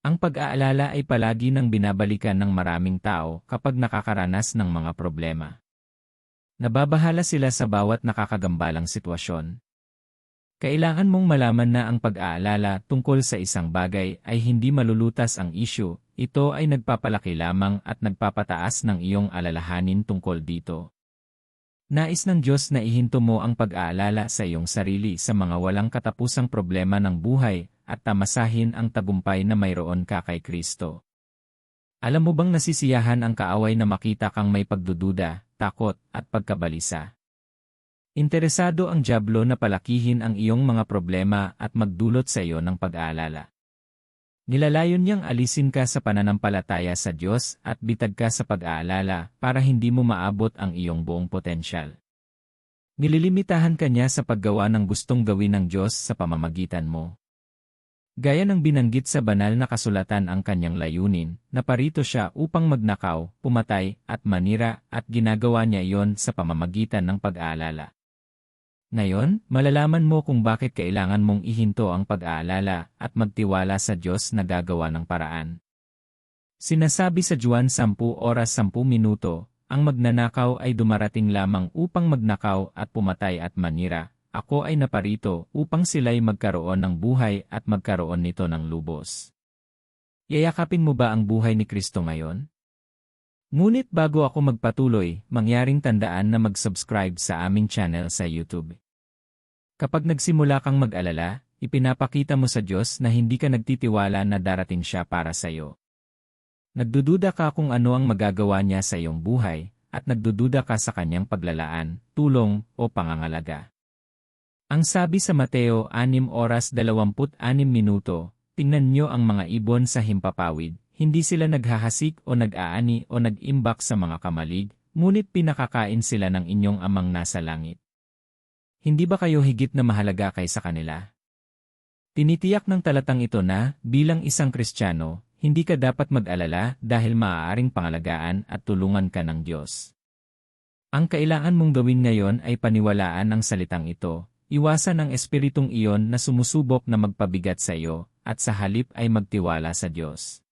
Ang pag-aalala ay palagi nang binabalikan ng maraming tao kapag nakakaranas ng mga problema. Nababahala sila sa bawat nakakagambalang sitwasyon. Kailangan mong malaman na ang pag-aalala tungkol sa isang bagay ay hindi malulutas ang issue, ito ay nagpapalaki lamang at nagpapataas ng iyong alalahanin tungkol dito. Nais ng Diyos na ihinto mo ang pag-aalala sa iyong sarili sa mga walang katapusang problema ng buhay at tamasahin ang tagumpay na mayroon ka kay Kristo. Alam mo bang nasisiyahan ang kaaway na makita kang may pagdududa, takot, at pagkabalisa? Interesado ang Diablo na palakihin ang iyong mga problema at magdulot sa iyo ng pag-aalala. Nilalayon niyang alisin ka sa pananampalataya sa Diyos at bitag ka sa pag-aalala para hindi mo maabot ang iyong buong potensyal. Nililimitahan ka niya sa paggawa ng gustong gawin ng Diyos sa pamamagitan mo. Gaya ng binanggit sa banal na kasulatan ang kanyang layunin, na parito siya upang magnakaw, pumatay, at manira, at ginagawa niya iyon sa pamamagitan ng pag-aalala. Ngayon, malalaman mo kung bakit kailangan mong ihinto ang pag-aalala at magtiwala sa Diyos na gagawa ng paraan. Sinasabi sa Juan 10 oras 10 minuto, ang magnanakaw ay dumarating lamang upang magnakaw at pumatay at manira, ako ay naparito upang sila'y magkaroon ng buhay at magkaroon nito ng lubos. Yayakapin mo ba ang buhay ni Kristo ngayon? Ngunit bago ako magpatuloy, mangyaring tandaan na mag-subscribe sa aming channel sa YouTube. Kapag nagsimula kang mag-alala, ipinapakita mo sa Diyos na hindi ka nagtitiwala na darating siya para sa iyo. Nagdududa ka kung ano ang magagawa niya sa iyong buhay, at nagdududa ka sa kanyang paglalaan, tulong, o pangangalaga. Ang sabi sa Mateo 6 oras 26 minuto, tingnan nyo ang mga ibon sa himpapawid, hindi sila naghahasik o nag-aani o nag-imbak sa mga kamalig, ngunit pinakakain sila ng inyong amang nasa langit. Hindi ba kayo higit na mahalaga kaysa kanila? Tinitiyak ng talatang ito na, bilang isang Kristiyano, hindi ka dapat mag-alala dahil maaaring pangalagaan at tulungan ka ng Diyos. Ang kailangan mong gawin ngayon ay paniwalaan ang salitang ito, Iwasan ang espiritong iyon na sumusubok na magpabigat sa iyo, at sa halip ay magtiwala sa Diyos.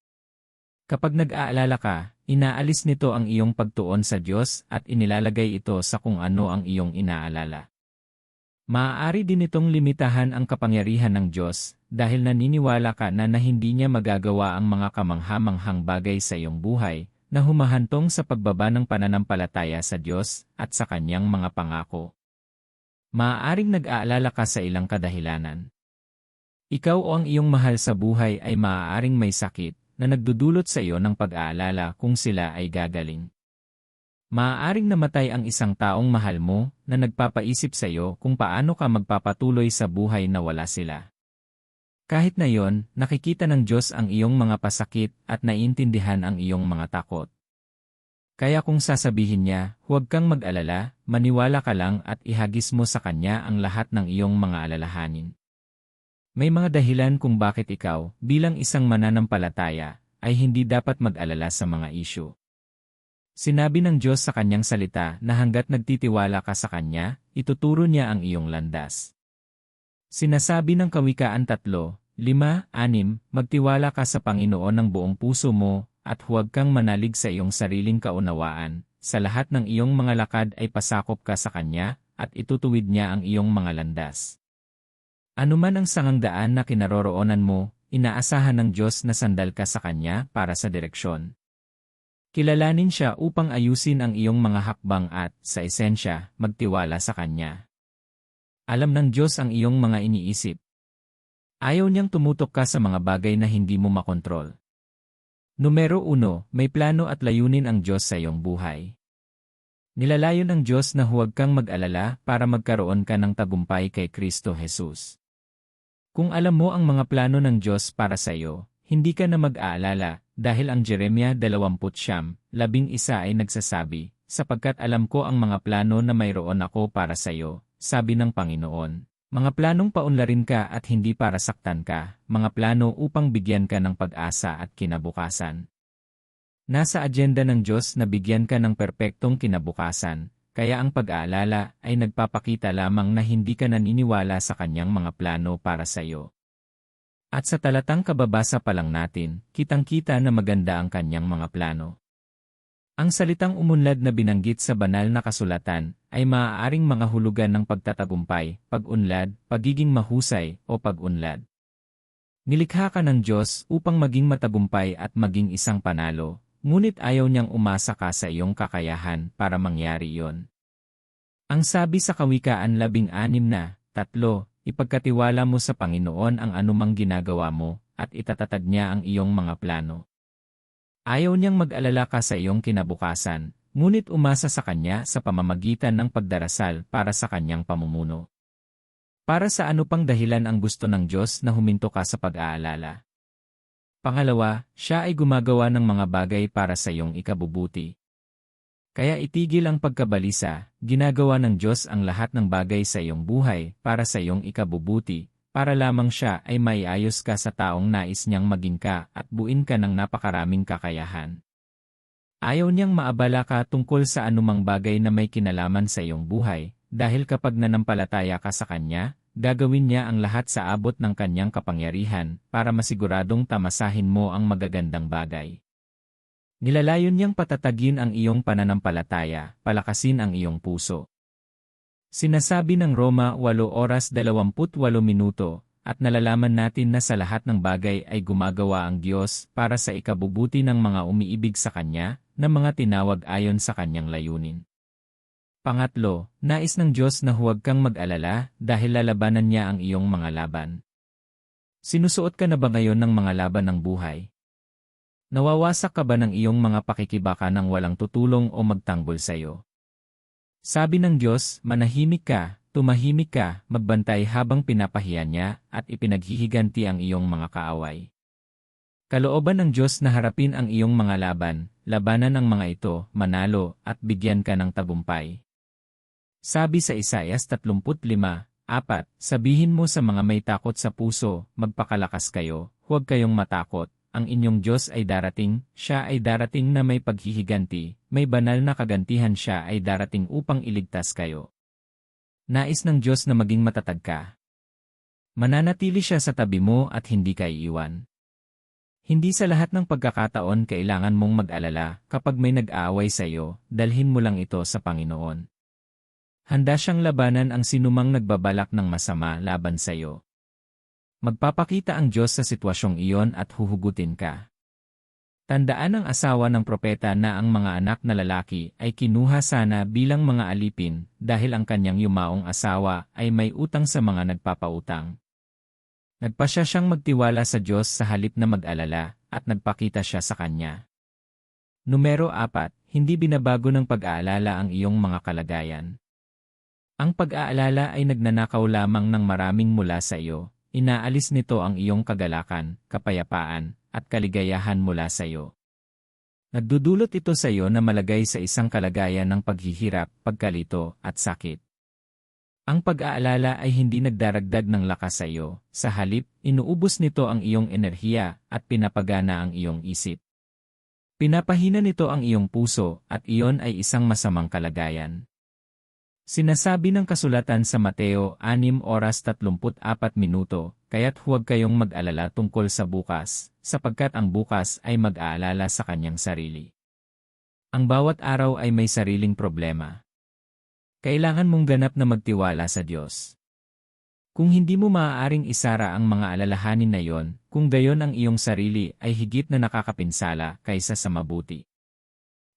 Kapag nag-aalala ka, inaalis nito ang iyong pagtuon sa Diyos at inilalagay ito sa kung ano ang iyong inaalala. Maaari din itong limitahan ang kapangyarihan ng Diyos dahil naniniwala ka na na hindi niya magagawa ang mga kamanghamanghang bagay sa iyong buhay na humahantong sa pagbaba ng pananampalataya sa Diyos at sa kanyang mga pangako. Maaaring nag-aalala ka sa ilang kadahilanan. Ikaw o ang iyong mahal sa buhay ay maaaring may sakit na nagdudulot sa iyo ng pag-aalala kung sila ay gagaling. Maaaring namatay ang isang taong mahal mo na nagpapaisip sa iyo kung paano ka magpapatuloy sa buhay na wala sila. Kahit na yon, nakikita ng Diyos ang iyong mga pasakit at naiintindihan ang iyong mga takot. Kaya kung sasabihin niya, huwag kang mag-alala, maniwala ka lang at ihagis mo sa kanya ang lahat ng iyong mga alalahanin. May mga dahilan kung bakit ikaw, bilang isang mananampalataya, ay hindi dapat mag-alala sa mga isyu. Sinabi ng Diyos sa kanyang salita na hanggat nagtitiwala ka sa kanya, ituturo niya ang iyong landas. Sinasabi ng Kawikaan 3, 5, 6, magtiwala ka sa Panginoon ng buong puso mo, at huwag kang manalig sa iyong sariling kaunawaan, sa lahat ng iyong mga lakad ay pasakop ka sa Kanya, at itutuwid niya ang iyong mga landas. Anuman ang sangangdaan na kinaroroonan mo, inaasahan ng Diyos na sandal ka sa Kanya para sa direksyon. Kilalanin siya upang ayusin ang iyong mga hakbang at, sa esensya, magtiwala sa Kanya. Alam ng Diyos ang iyong mga iniisip. Ayaw niyang tumutok ka sa mga bagay na hindi mo makontrol. Numero 1, may plano at layunin ang Diyos sa iyong buhay. Nilalayo ng Diyos na huwag kang mag-alala para magkaroon ka ng tagumpay kay Kristo Jesus. Kung alam mo ang mga plano ng Diyos para sa iyo, hindi ka na mag-aalala dahil ang Jeremia 20, labing isa ay nagsasabi, sapagkat alam ko ang mga plano na mayroon ako para sa iyo, sabi ng Panginoon. Mga planong paunlarin ka at hindi para saktan ka, mga plano upang bigyan ka ng pag-asa at kinabukasan. Nasa agenda ng Diyos na bigyan ka ng perpektong kinabukasan, kaya ang pag-aalala ay nagpapakita lamang na hindi ka naniniwala sa kanyang mga plano para sa iyo. At sa talatang kababasa pa lang natin, kitang-kita na maganda ang kanyang mga plano. Ang salitang umunlad na binanggit sa banal na kasulatan ay maaaring mga hulugan ng pagtatagumpay, pag-unlad, pagiging mahusay, o pag-unlad. Nilikha ka ng Diyos upang maging matagumpay at maging isang panalo, ngunit ayaw niyang umasa ka sa iyong kakayahan para mangyari iyon. Ang sabi sa Kawikaan labing anim na, tatlo, ipagkatiwala mo sa Panginoon ang anumang ginagawa mo, at itatatag niya ang iyong mga plano. Ayaw niyang mag-alala ka sa iyong kinabukasan, ngunit umasa sa Kanya sa pamamagitan ng pagdarasal para sa Kanyang pamumuno. Para sa ano pang dahilan ang gusto ng Diyos na huminto ka sa pag-aalala? Pangalawa, siya ay gumagawa ng mga bagay para sa iyong ikabubuti. Kaya itigil ang pagkabalisa, ginagawa ng Diyos ang lahat ng bagay sa iyong buhay para sa iyong ikabubuti, para lamang siya ay maiayos ka sa taong nais niyang maging ka at buin ka ng napakaraming kakayahan. Ayaw niyang maabala ka tungkol sa anumang bagay na may kinalaman sa iyong buhay, dahil kapag nanampalataya ka sa Kanya, gagawin niya ang lahat sa abot ng Kanyang kapangyarihan para masiguradong tamasahin mo ang magagandang bagay. Nilalayon niyang patatagin ang iyong pananampalataya, palakasin ang iyong puso. Sinasabi ng Roma 8 oras 28 minuto, at nalalaman natin na sa lahat ng bagay ay gumagawa ang Diyos para sa ikabubuti ng mga umiibig sa Kanya, na mga tinawag ayon sa Kanyang layunin. Pangatlo, nais ng Diyos na huwag kang mag-alala dahil lalabanan niya ang iyong mga laban. Sinusuot ka na ba ngayon ng mga laban ng buhay? Nawawasak ka ba ng iyong mga pakikibaka ng walang tutulong o magtanggol sa iyo? Sabi ng Diyos, manahimik ka, tumahimik ka, magbantay habang pinapahiya niya at ipinaghihiganti ang iyong mga kaaway. Kalooban ng Diyos na harapin ang iyong mga laban, labanan ang mga ito, manalo, at bigyan ka ng tagumpay. Sabi sa Isayas 35, 4, Sabihin mo sa mga may takot sa puso, magpakalakas kayo, huwag kayong matakot, ang inyong Diyos ay darating, siya ay darating na may paghihiganti, may banal na kagantihan siya ay darating upang iligtas kayo. Nais ng Diyos na maging matatag ka. Mananatili siya sa tabi mo at hindi ka iiwan. Hindi sa lahat ng pagkakataon kailangan mong mag-alala kapag may nag-aaway sa iyo, dalhin mo lang ito sa Panginoon. Handa siyang labanan ang sinumang nagbabalak ng masama laban sa iyo. Magpapakita ang Diyos sa sitwasyong iyon at huhugutin ka. Tandaan ng asawa ng propeta na ang mga anak na lalaki ay kinuha sana bilang mga alipin dahil ang kanyang yumaong asawa ay may utang sa mga nagpapautang. Nagpasya siyang magtiwala sa Diyos sa halip na mag-alala at nagpakita siya sa kanya. Numero 4, hindi binabago ng pag-aalala ang iyong mga kalagayan. Ang pag-aalala ay nagnanakaw lamang ng maraming mula sa iyo, inaalis nito ang iyong kagalakan, kapayapaan, at kaligayahan mula sa iyo. Nagdudulot ito sa iyo na malagay sa isang kalagayan ng paghihirap, pagkalito, at sakit. Ang pag-aalala ay hindi nagdaragdag ng lakas sa iyo, sa halip, inuubos nito ang iyong enerhiya at pinapagana ang iyong isip. Pinapahina nito ang iyong puso at iyon ay isang masamang kalagayan. Sinasabi ng kasulatan sa Mateo 6 oras 34 minuto, kaya't huwag kayong mag-alala tungkol sa bukas, sapagkat ang bukas ay mag-aalala sa kanyang sarili. Ang bawat araw ay may sariling problema. Kailangan mong ganap na magtiwala sa Diyos. Kung hindi mo maaaring isara ang mga alalahanin na yon, kung gayon ang iyong sarili ay higit na nakakapinsala kaysa sa mabuti.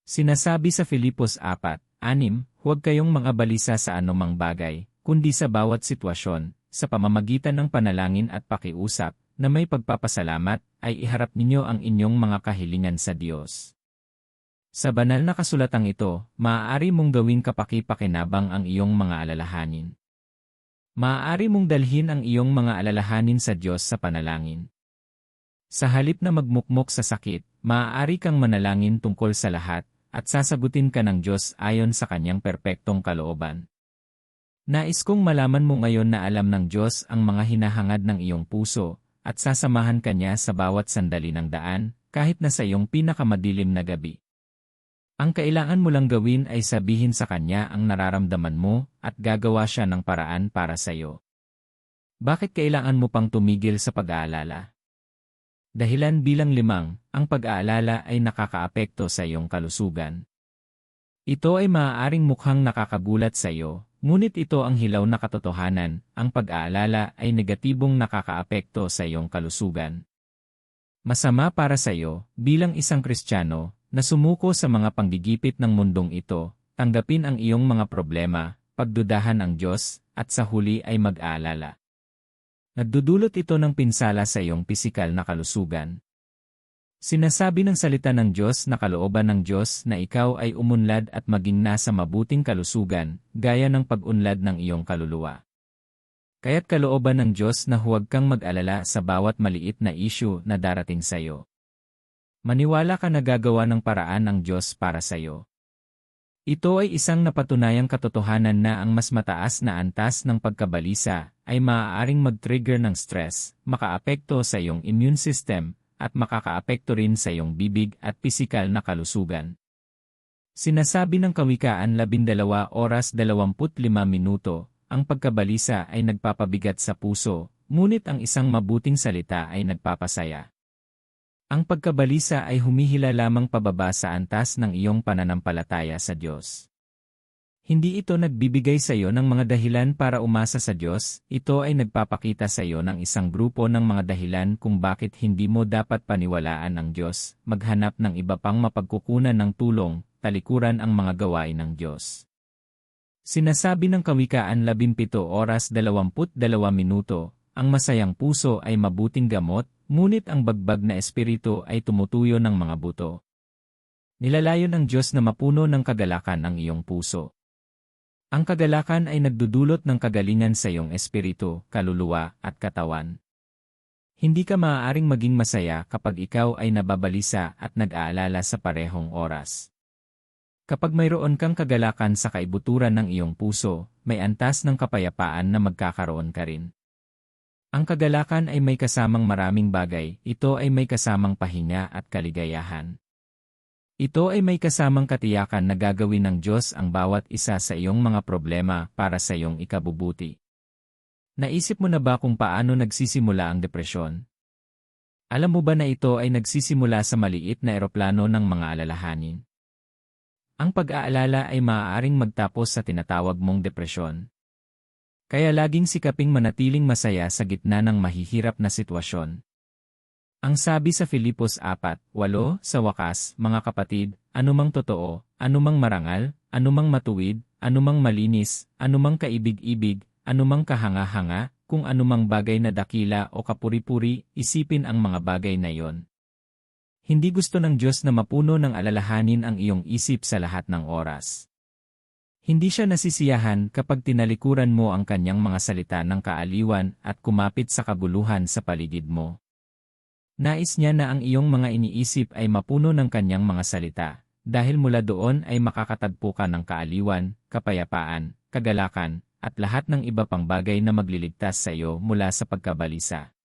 Sinasabi sa Filipos 4, 6, huwag kayong mga balisa sa anumang bagay, kundi sa bawat sitwasyon, sa pamamagitan ng panalangin at pakiusap, na may pagpapasalamat, ay iharap ninyo ang inyong mga kahilingan sa Diyos. Sa banal na kasulatang ito, maaari mong gawing kapaki-pakinabang ang iyong mga alalahanin. Maaari mong dalhin ang iyong mga alalahanin sa Diyos sa panalangin. Sa halip na magmukmok sa sakit, maaari kang manalangin tungkol sa lahat, at sasagutin ka ng Diyos ayon sa kanyang perpektong kalooban. Nais kong malaman mo ngayon na alam ng Diyos ang mga hinahangad ng iyong puso, at sasamahan ka niya sa bawat sandali ng daan, kahit na sa iyong pinakamadilim na gabi. Ang kailangan mo lang gawin ay sabihin sa kanya ang nararamdaman mo at gagawa siya ng paraan para sa iyo. Bakit kailangan mo pang tumigil sa pag-aalala? Dahilan bilang limang, ang pag-aalala ay nakakaapekto sa iyong kalusugan. Ito ay maaaring mukhang nakakagulat sa iyo, ngunit ito ang hilaw na katotohanan, ang pag-aalala ay negatibong nakakaapekto sa iyong kalusugan. Masama para sa iyo, bilang isang Kristiyano, na sumuko sa mga panggigipit ng mundong ito, tanggapin ang iyong mga problema, pagdudahan ang Diyos, at sa huli ay mag-aalala. Nagdudulot ito ng pinsala sa iyong pisikal na kalusugan. Sinasabi ng salita ng Diyos na kalooban ng Diyos na ikaw ay umunlad at maging nasa mabuting kalusugan, gaya ng pag-unlad ng iyong kaluluwa. Kaya't kalooban ng Diyos na huwag kang mag-alala sa bawat maliit na issue na darating sa iyo. Maniwala ka na gagawa ng paraan ng Diyos para sa iyo. Ito ay isang napatunayang katotohanan na ang mas mataas na antas ng pagkabalisa ay maaaring mag-trigger ng stress, makaapekto sa iyong immune system, at makakaapekto rin sa iyong bibig at pisikal na kalusugan. Sinasabi ng Kawikaan 12 oras 25 minuto, ang pagkabalisa ay nagpapabigat sa puso, ngunit ang isang mabuting salita ay nagpapasaya. Ang pagkabalisa ay humihila lamang pababa sa antas ng iyong pananampalataya sa Diyos. Hindi ito nagbibigay sa iyo ng mga dahilan para umasa sa Diyos, ito ay nagpapakita sa iyo ng isang grupo ng mga dahilan kung bakit hindi mo dapat paniwalaan ang Diyos, maghanap ng iba pang mapagkukunan ng tulong, talikuran ang mga gawain ng Diyos. Sinasabi ng Kawikaan 17 oras 22 minuto, ang masayang puso ay mabuting gamot, ngunit ang bagbag na espiritu ay tumutuyo ng mga buto. Nilalayo ng Diyos na mapuno ng kagalakan ang iyong puso. Ang kagalakan ay nagdudulot ng kagalingan sa iyong espiritu, kaluluwa, at katawan. Hindi ka maaaring maging masaya kapag ikaw ay nababalisa at nag-aalala sa parehong oras. Kapag mayroon kang kagalakan sa kaibuturan ng iyong puso, may antas ng kapayapaan na magkakaroon ka rin. Ang kagalakan ay may kasamang maraming bagay, ito ay may kasamang pahinga at kaligayahan. Ito ay may kasamang katiyakan na gagawin ng Diyos ang bawat isa sa iyong mga problema para sa iyong ikabubuti. Naisip mo na ba kung paano nagsisimula ang depresyon? Alam mo ba na ito ay nagsisimula sa maliit na eroplano ng mga alalahanin? Ang pag-aalala ay maaaring magtapos sa tinatawag mong depresyon. Kaya laging sikaping manatiling masaya sa gitna ng mahihirap na sitwasyon. Ang sabi sa Filipos 4:8, sa wakas, mga kapatid, anumang totoo, anumang marangal, anumang matuwid, anumang malinis, anumang kaibig-ibig, anumang kahanga-hanga, kung anumang bagay na dakila o kapuri-puri, isipin ang mga bagay na iyon. Hindi gusto ng Diyos na mapuno ng alalahanin ang iyong isip sa lahat ng oras. Hindi siya nasisiyahan kapag tinalikuran mo ang kanyang mga salita ng kaaliwan at kumapit sa kaguluhan sa paligid mo. Nais niya na ang iyong mga iniisip ay mapuno ng kanyang mga salita, dahil mula doon ay makakatagpo ka ng kaaliwan, kapayapaan, kagalakan, at lahat ng iba pang bagay na magliligtas sa iyo mula sa pagkabalisa.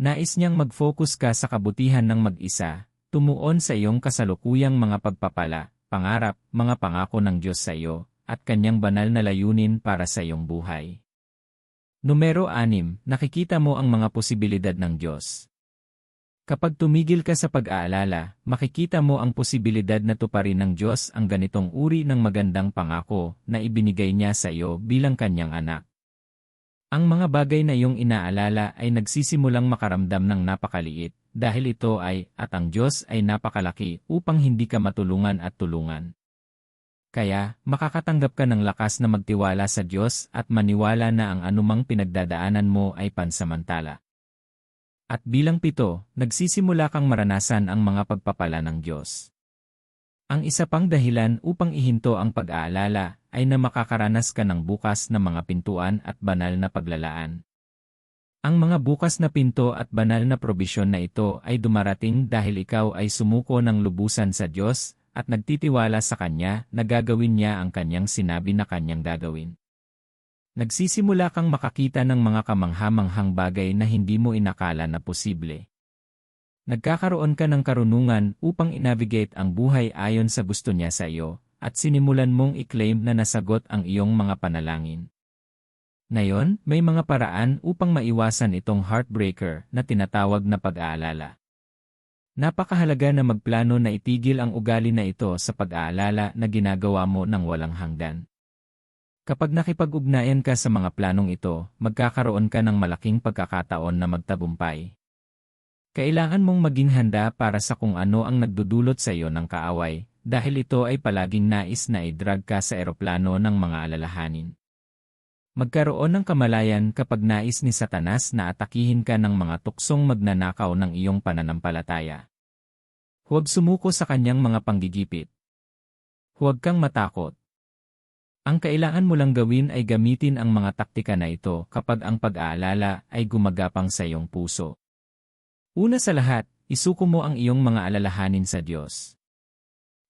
Nais niyang mag-focus ka sa kabutihan ng mag-isa, tumuon sa iyong kasalukuyang mga pagpapala, pangarap, mga pangako ng Diyos sa iyo, at kanyang banal na layunin para sa iyong buhay. Numero 6, nakikita mo ang mga posibilidad ng Diyos. Kapag tumigil ka sa pag-aalala, makikita mo ang posibilidad na tuparin ng Diyos ang ganitong uri ng magandang pangako na ibinigay niya sa iyo bilang kanyang anak. Ang mga bagay na iyong inaalala ay nagsisimulang makaramdam ng napakaliit dahil ito ay at ang Diyos ay napakalaki upang hindi ka matulungan at tulungan. Kaya, makakatanggap ka ng lakas na magtiwala sa Diyos at maniwala na ang anumang pinagdadaanan mo ay pansamantala. At bilang pito, nagsisimula kang maranasan ang mga pagpapala ng Diyos. Ang isa pang dahilan upang ihinto ang pag-aalala ay na makakaranas ka ng bukas na mga pintuan at banal na paglalaan. Ang mga bukas na pinto at banal na probisyon na ito ay dumarating dahil ikaw ay sumuko ng lubusan sa Diyos at nagtitiwala sa Kanya na gagawin niya ang Kanyang sinabi na Kanyang gagawin. Nagsisimula kang makakita ng mga kamanghamanghang bagay na hindi mo inakala na posible. Nagkakaroon ka ng karunungan upang inavigate ang buhay ayon sa gusto niya sa iyo, at sinimulan mong i-claim na nasagot ang iyong mga panalangin. Ngayon, may mga paraan upang maiwasan itong heartbreaker na tinatawag na pag-aalala. Napakahalaga na magplano na itigil ang ugali na ito sa pag-aalala na ginagawa mo ng walang hanggan. Kapag nakipag-ugnayan ka sa mga planong ito, magkakaroon ka ng malaking pagkakataon na magtagumpay. Kailangan mong maging handa para sa kung ano ang nagdudulot sa iyo ng kaaway, dahil ito ay palaging nais na i-drag ka sa eroplano ng mga alalahanin. Magkaroon ng kamalayan kapag nais ni Satanas na atakihin ka ng mga tuksong magnanakaw ng iyong pananampalataya. Huwag sumuko sa kanyang mga panggigipit. Huwag kang matakot. Ang kailangan mo lang gawin ay gamitin ang mga taktika na ito kapag ang pag-aalala ay gumagapang sa iyong puso. Una sa lahat, isuko mo ang iyong mga alalahanin sa Diyos.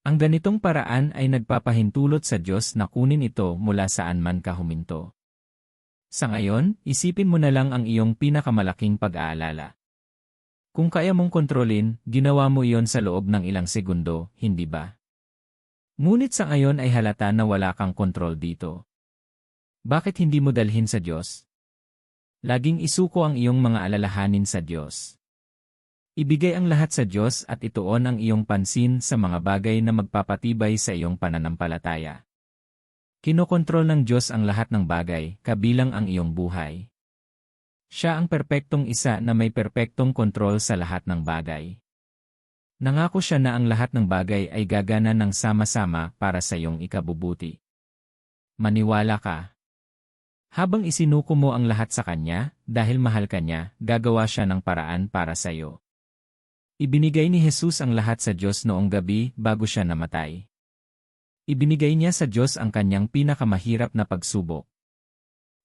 Ang ganitong paraan ay nagpapahintulot sa Diyos na kunin ito mula saan man ka huminto. Sa ngayon, isipin mo na lang ang iyong pinakamalaking pag-aalala. Kung kaya mong kontrolin, ginawa mo iyon sa loob ng ilang segundo, hindi ba? Ngunit sa ngayon ay halata na wala kang kontrol dito. Bakit hindi mo dalhin sa Diyos? Laging isuko ang iyong mga alalahanin sa Diyos. Ibigay ang lahat sa Diyos at ituon ang iyong pansin sa mga bagay na magpapatibay sa iyong pananampalataya. Kinokontrol ng Diyos ang lahat ng bagay, kabilang ang iyong buhay. Siya ang perpektong isa na may perpektong kontrol sa lahat ng bagay. Nangako siya na ang lahat ng bagay ay gagana ng sama-sama para sa iyong ikabubuti. Maniwala ka. Habang isinuko mo ang lahat sa Kanya, dahil mahal ka niya, gagawa siya ng paraan para sa iyo. Ibinigay ni Jesus ang lahat sa Diyos noong gabi bago siya namatay. Ibinigay niya sa Diyos ang kanyang pinakamahirap na pagsubok.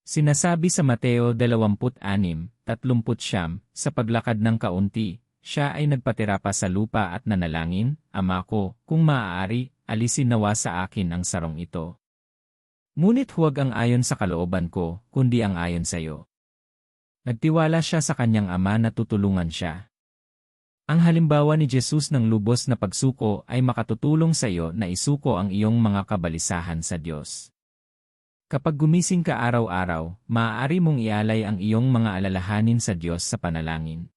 Sinasabi sa Mateo 26:39, sa paglakad ng kaunti, siya ay nagpatira pa sa lupa at nanalangin, Ama ko, kung maaari, alisin nawa sa akin ang sarong ito. Ngunit huwag ang ayon sa kalooban ko, kundi ang ayon sa iyo. Nagtiwala siya sa kanyang ama na tutulungan siya. Ang halimbawa ni Jesus ng lubos na pagsuko ay makatutulong sa iyo na isuko ang iyong mga kabalisahan sa Diyos. Kapag gumising ka araw-araw, maaari mong ialay ang iyong mga alalahanin sa Diyos sa panalangin.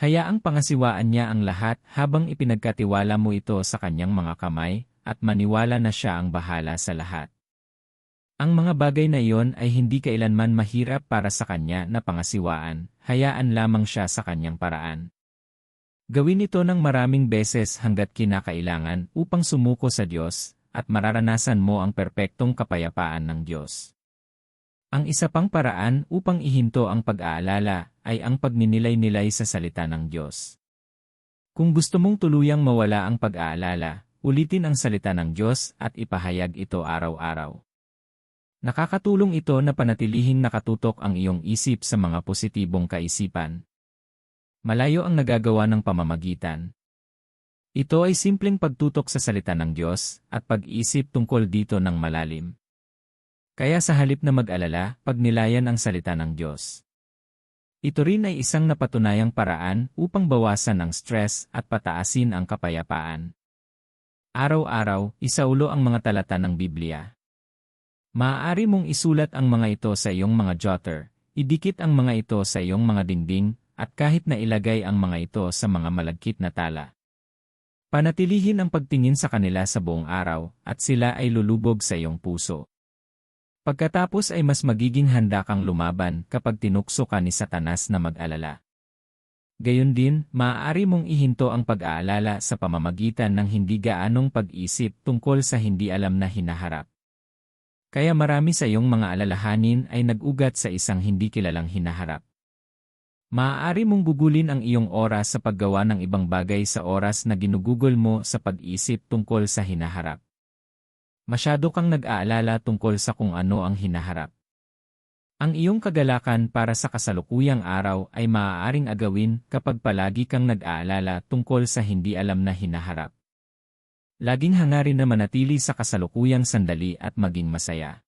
Hayaang pangasiwaan niya ang lahat habang ipinagkatiwala mo ito sa kanyang mga kamay, at maniwala na siya ang bahala sa lahat. Ang mga bagay na iyon ay hindi kailanman mahirap para sa kanya na pangasiwaan, hayaan lamang siya sa kanyang paraan. Gawin ito ng maraming beses hanggat kinakailangan upang sumuko sa Diyos at mararanasan mo ang perpektong kapayapaan ng Diyos. Ang isa pang paraan upang ihinto ang pag-aalala ay ang pagninilay-nilay sa salita ng Diyos. Kung gusto mong tuluyang mawala ang pag-aalala, ulitin ang salita ng Diyos at ipahayag ito araw-araw. Nakakatulong ito na panatilihing nakatutok ang iyong isip sa mga positibong kaisipan, Malayo ang nagagawa ng pamamagitan. Ito ay simpleng pagtutok sa salita ng Diyos at pag-isip tungkol dito ng malalim. Kaya sa halip na mag-alala, pagnilayan ang salita ng Diyos. Ito rin ay isang napatunayang paraan upang bawasan ang stress at pataasin ang kapayapaan. Araw-araw, isaulo ang mga talata ng Biblia. Maaari mong isulat ang mga ito sa iyong mga jotter, idikit ang mga ito sa iyong mga dingding, at kahit na ilagay ang mga ito sa mga malagkit na tala. Panatilihin ang pagtingin sa kanila sa buong araw at sila ay lulubog sa iyong puso. Pagkatapos ay mas magiging handa kang lumaban kapag tinukso ka ni Satanas na mag-alala. Gayon din, maaari mong ihinto ang pag-aalala sa pamamagitan ng hindi gaanong pag-isip tungkol sa hindi alam na hinaharap. Kaya marami sa iyong mga alalahanin ay nag-ugat sa isang hindi kilalang hinaharap. Maaari mong gugulin ang iyong oras sa paggawa ng ibang bagay sa oras na ginugugol mo sa pag-isip tungkol sa hinaharap. Masyado kang nag-aalala tungkol sa kung ano ang hinaharap. Ang iyong kagalakan para sa kasalukuyang araw ay maaaring agawin kapag palagi kang nag-aalala tungkol sa hindi alam na hinaharap. Laging hangarin na manatili sa kasalukuyang sandali at maging masaya.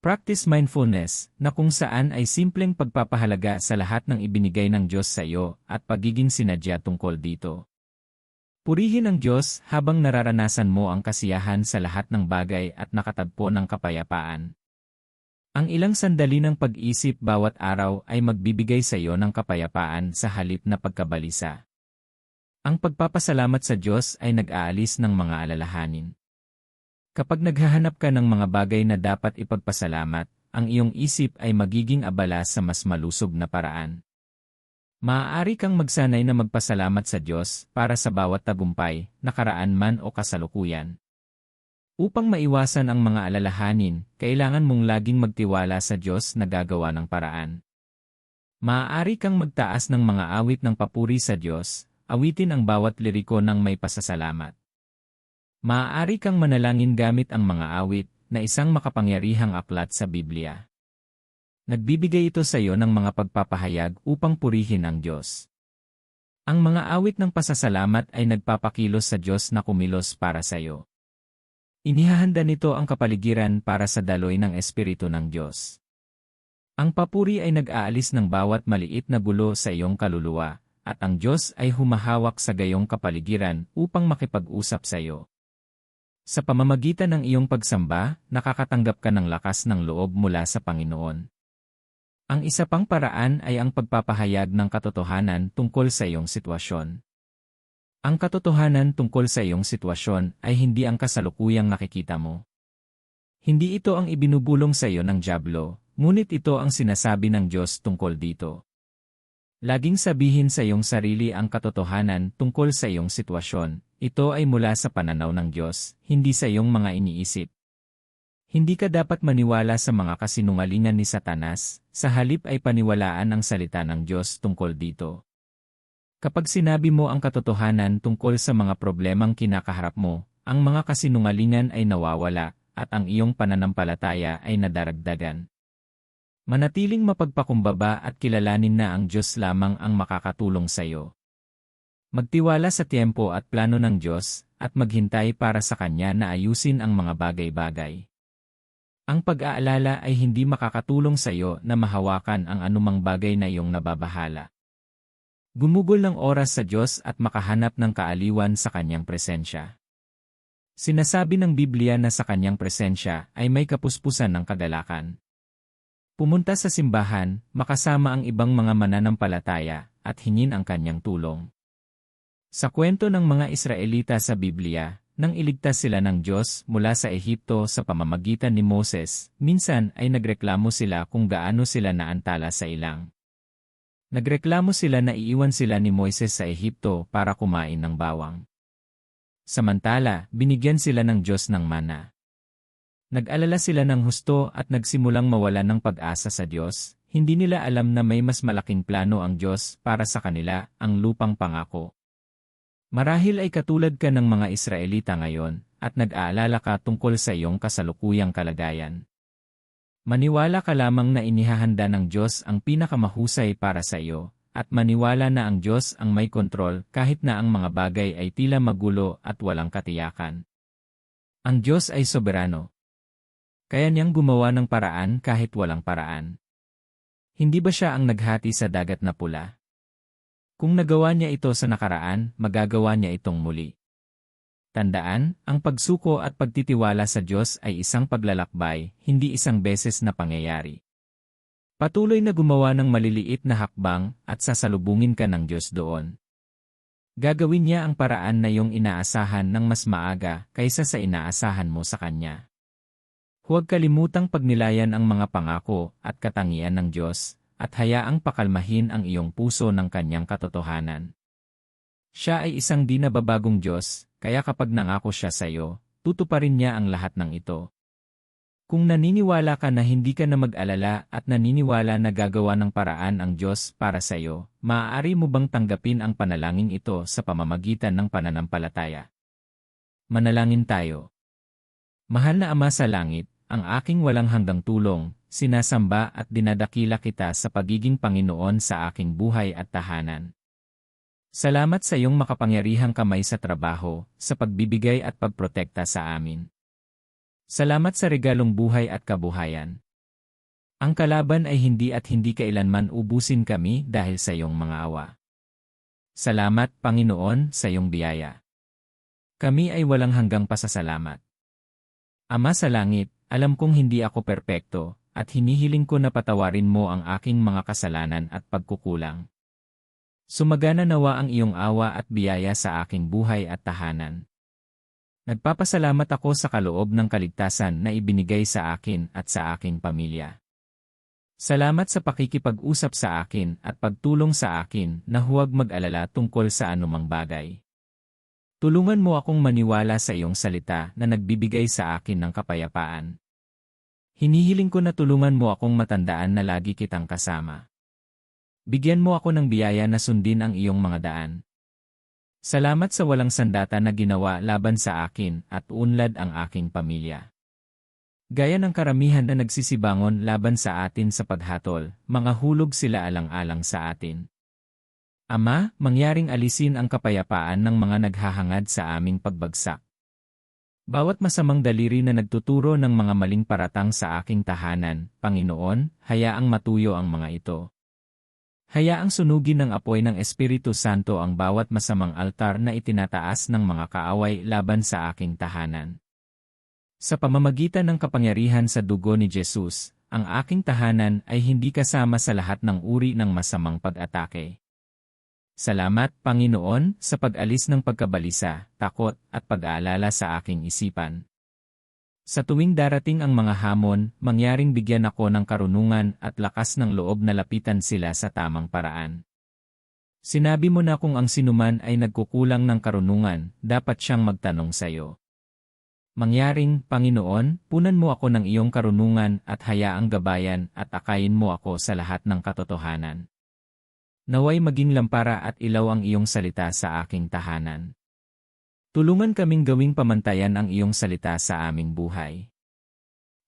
Practice mindfulness, na kung saan ay simpleng pagpapahalaga sa lahat ng ibinigay ng Diyos sa iyo at pagiging sinadya tungkol dito. Purihin ang Diyos habang nararanasan mo ang kasiyahan sa lahat ng bagay at nakatagpo ng kapayapaan. Ang ilang sandali ng pag-isip bawat araw ay magbibigay sa iyo ng kapayapaan sa halip na pagkabalisa. Ang pagpapasalamat sa Diyos ay nag-aalis ng mga alalahanin. Kapag naghahanap ka ng mga bagay na dapat ipagpasalamat, ang iyong isip ay magiging abala sa mas malusog na paraan. Maaari kang magsanay na magpasalamat sa Diyos para sa bawat tagumpay, nakaraan man o kasalukuyan. Upang maiwasan ang mga alalahanin, kailangan mong laging magtiwala sa Diyos na gagawa ng paraan. Maaari kang magtaas ng mga awit ng papuri sa Diyos, awitin ang bawat liriko ng may pasasalamat. Maaari kang manalangin gamit ang mga awit na isang makapangyarihang aklat sa Biblia. Nagbibigay ito sa iyo ng mga pagpapahayag upang purihin ang Diyos. Ang mga awit ng pasasalamat ay nagpapakilos sa Diyos na kumilos para sa iyo. Inihahanda nito ang kapaligiran para sa daloy ng Espiritu ng Diyos. Ang papuri ay nag-aalis ng bawat maliit na gulo sa iyong kaluluwa, at ang Diyos ay humahawak sa gayong kapaligiran upang makipag-usap sa iyo. Sa pamamagitan ng iyong pagsamba, nakakatanggap ka ng lakas ng loob mula sa Panginoon. Ang isa pang paraan ay ang pagpapahayag ng katotohanan tungkol sa iyong sitwasyon. Ang katotohanan tungkol sa iyong sitwasyon ay hindi ang kasalukuyang nakikita mo. Hindi ito ang ibinubulong sa iyo ng Diablo, ngunit ito ang sinasabi ng Diyos tungkol dito. Laging sabihin sa iyong sarili ang katotohanan tungkol sa iyong sitwasyon, ito ay mula sa pananaw ng Diyos, hindi sa iyong mga iniisip. Hindi ka dapat maniwala sa mga kasinungalingan ni Satanas, sa halip ay paniwalaan ang salita ng Diyos tungkol dito. Kapag sinabi mo ang katotohanan tungkol sa mga problemang kinakaharap mo, ang mga kasinungalingan ay nawawala, at ang iyong pananampalataya ay nadaragdagan. Manatiling mapagpakumbaba at kilalanin na ang Diyos lamang ang makakatulong sa iyo. Magtiwala sa tiempo at plano ng Diyos, at maghintay para sa Kanya na ayusin ang mga bagay-bagay. Ang pag-aalala ay hindi makakatulong sa iyo na mahawakan ang anumang bagay na iyong nababahala. Gumugol ng oras sa Diyos at makahanap ng kaaliwan sa Kanyang presensya. Sinasabi ng Biblia na sa Kanyang presensya ay may kapuspusan ng kagalakan. Pumunta sa simbahan, makasama ang ibang mga mananampalataya, at hingin ang Kanyang tulong. Sa kwento ng mga Israelita sa Biblia, nang iligtas sila ng Diyos mula sa Ehipto sa pamamagitan ni Moses, minsan ay nagreklamo sila kung gaano sila naantala sa ilang. Nagreklamo sila na iiwan sila ni Moises sa Ehipto para kumain ng bawang. Samantala, binigyan sila ng Diyos ng mana. Nag-alala sila ng husto at nagsimulang mawala ng pag-asa sa Diyos, hindi nila alam na may mas malaking plano ang Diyos para sa kanila, ang lupang pangako. Marahil ay katulad ka ng mga Israelita ngayon, at nag-aalala ka tungkol sa iyong kasalukuyang kalagayan. Maniwala ka lamang na inihahanda ng Diyos ang pinakamahusay para sa iyo, at maniwala na ang Diyos ang may kontrol kahit na ang mga bagay ay tila magulo at walang katiyakan. Ang Diyos ay soberano. Kaya niyang gumawa ng paraan kahit walang paraan. Hindi ba siya ang naghati sa dagat na pula? Kung nagawa niya ito sa nakaraan, magagawa niya itong muli. Tandaan, ang pagsuko at pagtitiwala sa Diyos ay isang paglalakbay, hindi isang beses na pangyayari. Patuloy na gumawa ng maliliit na hakbang at sasalubungin ka ng Diyos doon. Gagawin niya ang paraan na iyong inaasahan ng mas maaga kaysa sa inaasahan mo sa Kanya. Huwag kalimutang pagnilayan ang mga pangako at katangian ng Diyos at hayaang pakalmahin ang iyong puso ng Kanyang katotohanan. Siya ay isang di nababagong Diyos, kaya kapag nangako siya sa iyo, tutuparin niya ang lahat ng ito. Kung naniniwala ka na hindi ka na mag-alala at naniniwala na gagawa ng paraan ang Diyos para sa iyo, maaari mo bang tanggapin ang panalangin ito sa pamamagitan ng pananampalataya? Manalangin tayo. Mahal na Ama sa Langit, ang aking walang hanggang tulong, sinasamba at dinadakila kita sa pagiging Panginoon sa aking buhay at tahanan. Salamat sa iyong makapangyarihang kamay sa trabaho, sa pagbibigay at pagprotekta sa amin. Salamat sa regalong buhay at kabuhayan. Ang kalaban ay hindi at hindi kailanman ubusin kami dahil sa iyong mga awa. Salamat, Panginoon, sa iyong biyaya. Kami ay walang hanggang pasasalamat. Ama sa langit, alam kong hindi ako perpekto, at hinihiling ko na patawarin mo ang aking mga kasalanan at pagkukulang. Sumagana nawa ang iyong awa at biyaya sa aking buhay at tahanan. Nagpapasalamat ako sa kaloob ng kaligtasan na ibinigay sa akin at sa aking pamilya. Salamat sa pakikipag-usap sa akin at pagtulong sa akin na huwag mag-alala tungkol sa anumang bagay. Tulungan mo akong maniwala sa iyong salita na nagbibigay sa akin ng kapayapaan. Hinihiling ko na tulungan mo akong matandaan na lagi kitang kasama. Bigyan mo ako ng biyaya na sundin ang iyong mga daan. Salamat sa walang sandata na ginawa laban sa akin at unlad ang aking pamilya. Gaya ng karamihan na nagsisibangon laban sa atin sa paghatol, mga hulog sila alang-alang sa atin. Ama, mangyaring alisin ang kapayapaan ng mga naghahangad sa aming pagbagsak. Bawat masamang daliri na nagtuturo ng mga maling paratang sa aking tahanan, Panginoon, hayaang matuyo ang mga ito. Hayaang sunugin ng apoy ng Espiritu Santo ang bawat masamang altar na itinataas ng mga kaaway laban sa aking tahanan. Sa pamamagitan ng kapangyarihan sa dugo ni Jesus, ang aking tahanan ay hindi kasama sa lahat ng uri ng masamang pag-atake. Salamat, Panginoon, sa pag-alis ng pagkabalisa, takot, at pag-aalala sa aking isipan. Sa tuwing darating ang mga hamon, mangyaring bigyan ako ng karunungan at lakas ng loob na lapitan sila sa tamang paraan. Sinabi mo na kung ang sinuman ay nagkukulang ng karunungan, dapat siyang magtanong sa iyo. Mangyaring, Panginoon, punan mo ako ng iyong karunungan at hayaang gabayan at akayin mo ako sa lahat ng katotohanan. Naway maging lampara at ilaw ang iyong salita sa aking tahanan. Tulungan kaming gawing pamantayan ang iyong salita sa aming buhay.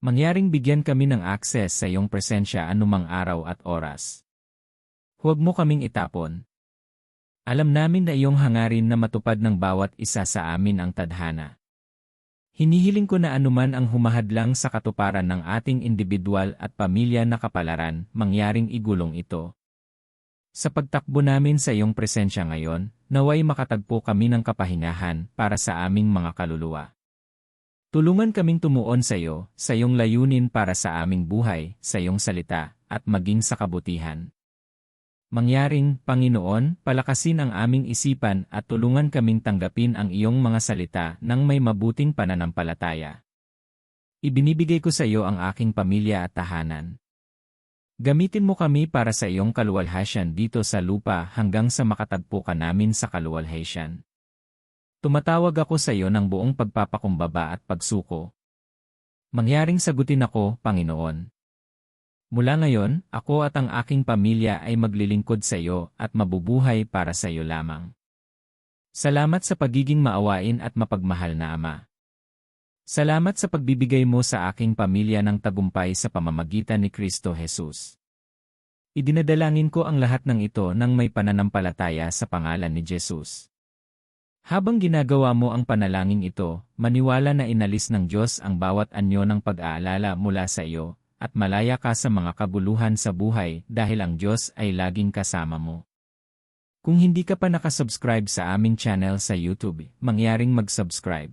Mangyaring bigyan kami ng akses sa iyong presensya anumang araw at oras. Huwag mo kaming itapon. Alam namin na iyong hangarin na matupad ng bawat isa sa amin ang tadhana. Hinihiling ko na anuman ang humahadlang sa katuparan ng ating individual at pamilya na kapalaran, mangyaring igulong ito. Sa pagtakbo namin sa iyong presensya ngayon, naway makatagpo kami ng kapahingahan para sa aming mga kaluluwa. Tulungan kaming tumuon sa iyo, sa iyong layunin para sa aming buhay, sa iyong salita, at maging sa kabutihan. Mangyaring, Panginoon, palakasin ang aming isipan at tulungan kaming tanggapin ang iyong mga salita ng may mabuting pananampalataya. Ibinibigay ko sa iyo ang aking pamilya at tahanan. Gamitin mo kami para sa iyong kaluwalhasyan dito sa lupa hanggang sa makatagpo ka namin sa kaluwalhasyan. Tumatawag ako sa iyo ng buong pagpapakumbaba at pagsuko. Mangyaring sagutin ako, Panginoon. Mula ngayon, ako at ang aking pamilya ay maglilingkod sa iyo at mabubuhay para sa iyo lamang. Salamat sa pagiging maawain at mapagmahal na Ama. Salamat sa pagbibigay mo sa aking pamilya ng tagumpay sa pamamagitan ni Kristo Jesus. Idinadalangin ko ang lahat ng ito nang may pananampalataya sa pangalan ni Jesus. Habang ginagawa mo ang panalangin ito, maniwala na inalis ng Diyos ang bawat anyo ng pag-aalala mula sa iyo, at malaya ka sa mga kabuluhan sa buhay dahil ang Diyos ay laging kasama mo. Kung hindi ka pa nakasubscribe sa aming channel sa YouTube, mangyaring mag-subscribe.